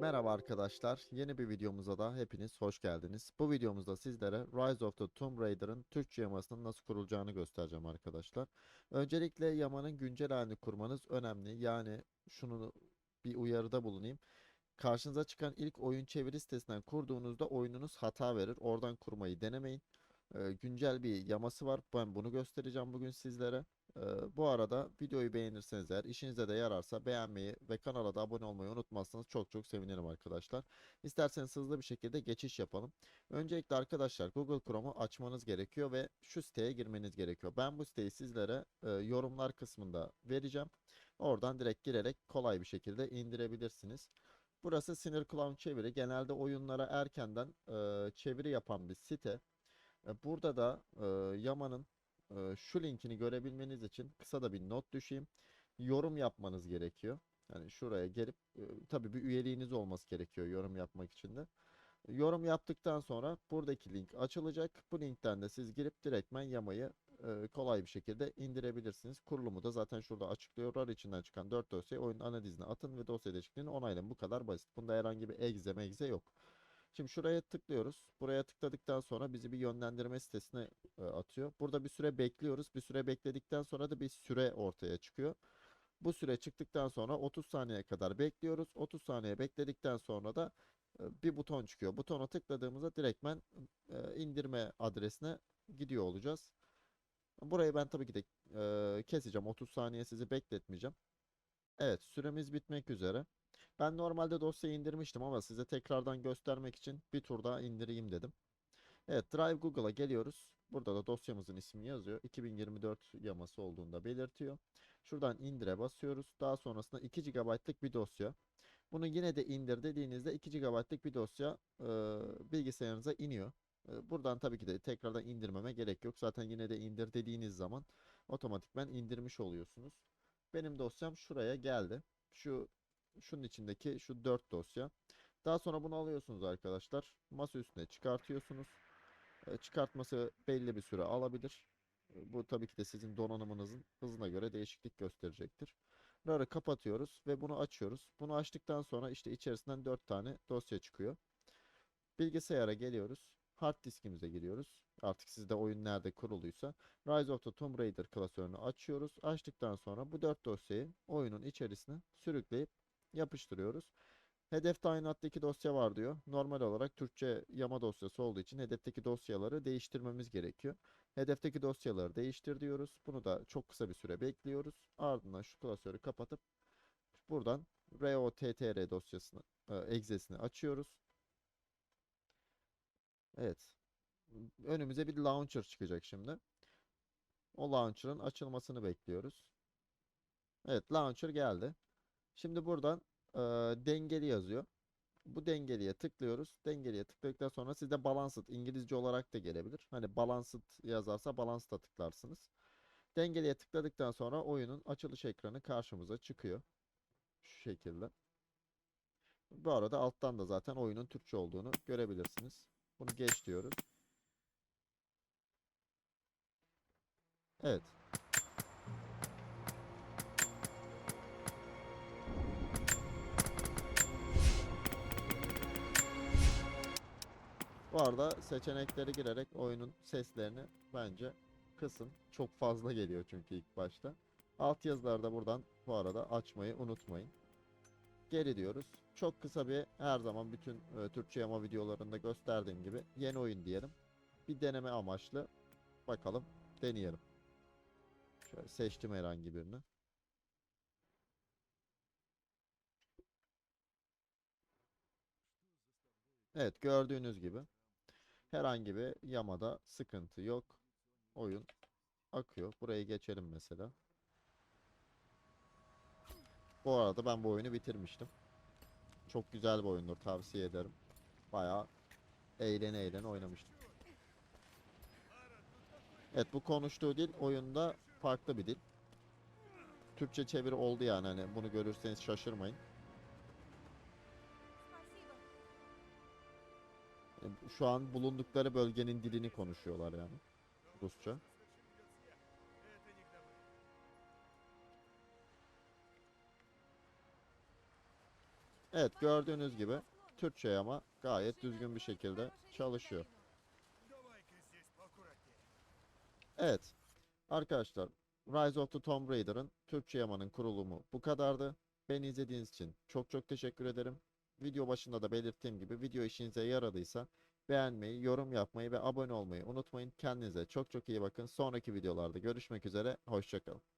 Merhaba arkadaşlar. Yeni bir videomuza da hepiniz hoş geldiniz. Bu videomuzda sizlere Rise of the Tomb Raider'ın Türkçe yamasının nasıl kurulacağını göstereceğim arkadaşlar. Öncelikle yamanın güncel halini kurmanız önemli. Yani şunu bir uyarıda bulunayım. Karşınıza çıkan ilk oyun çeviri sitesinden kurduğunuzda oyununuz hata verir. Oradan kurmayı denemeyin. Ee, güncel bir yaması var. Ben bunu göstereceğim bugün sizlere. Bu arada videoyu beğenirseniz eğer işinize de yararsa beğenmeyi ve kanala da abone olmayı unutmazsanız çok çok sevinirim arkadaşlar. İsterseniz hızlı bir şekilde geçiş yapalım. Öncelikle arkadaşlar Google Chrome'u açmanız gerekiyor ve şu siteye girmeniz gerekiyor. Ben bu siteyi sizlere e, yorumlar kısmında vereceğim. Oradan direkt girerek kolay bir şekilde indirebilirsiniz. Burası Sinir Clown Çeviri. Genelde oyunlara erkenden e, çeviri yapan bir site. E, Burada da e, Yama'nın e, şu linkini görebilmeniz için kısa da bir not düşeyim. Yorum yapmanız gerekiyor. Yani şuraya gelip e, tabii bir üyeliğiniz olması gerekiyor yorum yapmak için de. Yorum yaptıktan sonra buradaki link açılacak. Bu linkten de siz girip direktmen Yama'yı e, kolay bir şekilde indirebilirsiniz. Kurulumu da zaten şurada açıklıyor. RAR içinden çıkan 4 dosyayı oyunun ana dizine atın ve dosya değişikliğini onaylayın. Bu kadar basit. Bunda herhangi bir egze megze yok. Şimdi şuraya tıklıyoruz. Buraya tıkladıktan sonra bizi bir yönlendirme sitesine e, atıyor. Burada bir süre bekliyoruz. Bir süre bekledikten sonra da bir süre ortaya çıkıyor. Bu süre çıktıktan sonra 30 saniye kadar bekliyoruz. 30 saniye bekledikten sonra da e, bir buton çıkıyor. Butona tıkladığımızda direktmen e, indirme adresine gidiyor olacağız. Burayı ben tabii ki de keseceğim. 30 saniye sizi bekletmeyeceğim. Evet, süremiz bitmek üzere. Ben normalde dosyayı indirmiştim ama size tekrardan göstermek için bir tur daha indireyim dedim. Evet, Drive Google'a geliyoruz. Burada da dosyamızın ismi yazıyor. 2024 yaması olduğunda belirtiyor. Şuradan indire basıyoruz. Daha sonrasında 2 GB'lık bir dosya. Bunu yine de indir dediğinizde 2 GB'lık bir dosya e, bilgisayarınıza iniyor. E, buradan tabii ki de tekrardan indirmeme gerek yok. Zaten yine de indir dediğiniz zaman otomatikman indirmiş oluyorsunuz. Benim dosyam şuraya geldi. Şu şunun içindeki şu 4 dosya. Daha sonra bunu alıyorsunuz arkadaşlar. Masa üstüne çıkartıyorsunuz. E, Çıkartması belli bir süre alabilir. E, Bu tabii ki de sizin donanımınızın hızına göre değişiklik gösterecektir. RAR'ı kapatıyoruz ve bunu açıyoruz. Bunu açtıktan sonra işte içerisinden 4 tane dosya çıkıyor. Bilgisayara geliyoruz. Hard diskimize giriyoruz. Artık sizde oyun nerede kuruluysa. Rise of the Tomb Raider klasörünü açıyoruz. Açtıktan sonra bu 4 dosyayı oyunun içerisine sürükleyip yapıştırıyoruz. Hedef tayinatlı iki dosya var diyor. Normal olarak Türkçe yama dosyası olduğu için hedefteki dosyaları değiştirmemiz gerekiyor. Hedefteki dosyaları değiştir diyoruz. Bunu da çok kısa bir süre bekliyoruz. Ardından şu klasörü kapatıp buradan ROTTR dosyasını, e, egzesini açıyoruz. Evet. Önümüze bir launcher çıkacak şimdi. O launcher'ın açılmasını bekliyoruz. Evet, launcher geldi. Şimdi buradan e, dengeli yazıyor. Bu dengeliye tıklıyoruz. Dengeliye tıkladıktan sonra sizde balanced İngilizce olarak da gelebilir. Hani balanced yazarsa balance'da tıklarsınız. Dengeliye tıkladıktan sonra oyunun açılış ekranı karşımıza çıkıyor. Şu şekilde. Bu arada alttan da zaten oyunun Türkçe olduğunu görebilirsiniz. Bunu geç diyoruz. Evet. Bu seçenekleri girerek oyunun seslerini bence kısın. Çok fazla geliyor çünkü ilk başta. Alt yazılarda buradan bu arada açmayı unutmayın. Geri diyoruz. Çok kısa bir her zaman bütün e, Türkçe yama videolarında gösterdiğim gibi yeni oyun diyelim. Bir deneme amaçlı bakalım deneyelim. Şöyle seçtim herhangi birini. Evet gördüğünüz gibi herhangi bir yamada sıkıntı yok. Oyun akıyor. Burayı geçelim mesela. Bu arada ben bu oyunu bitirmiştim. Çok güzel bir oyundur tavsiye ederim. Bayağı eğlene eğlene oynamıştım. Evet bu konuştuğu dil oyunda farklı bir dil. Türkçe çeviri oldu yani hani bunu görürseniz şaşırmayın. Şu an bulundukları bölgenin dilini konuşuyorlar yani. Rusça. Evet gördüğünüz gibi Türkçe yama gayet düzgün bir şekilde çalışıyor. Evet arkadaşlar Rise of the Tomb Raider'ın Türkçe yamanın kurulumu bu kadardı. Beni izlediğiniz için çok çok teşekkür ederim. Video başında da belirttiğim gibi video işinize yaradıysa beğenmeyi, yorum yapmayı ve abone olmayı unutmayın. Kendinize çok çok iyi bakın. Sonraki videolarda görüşmek üzere. Hoşçakalın.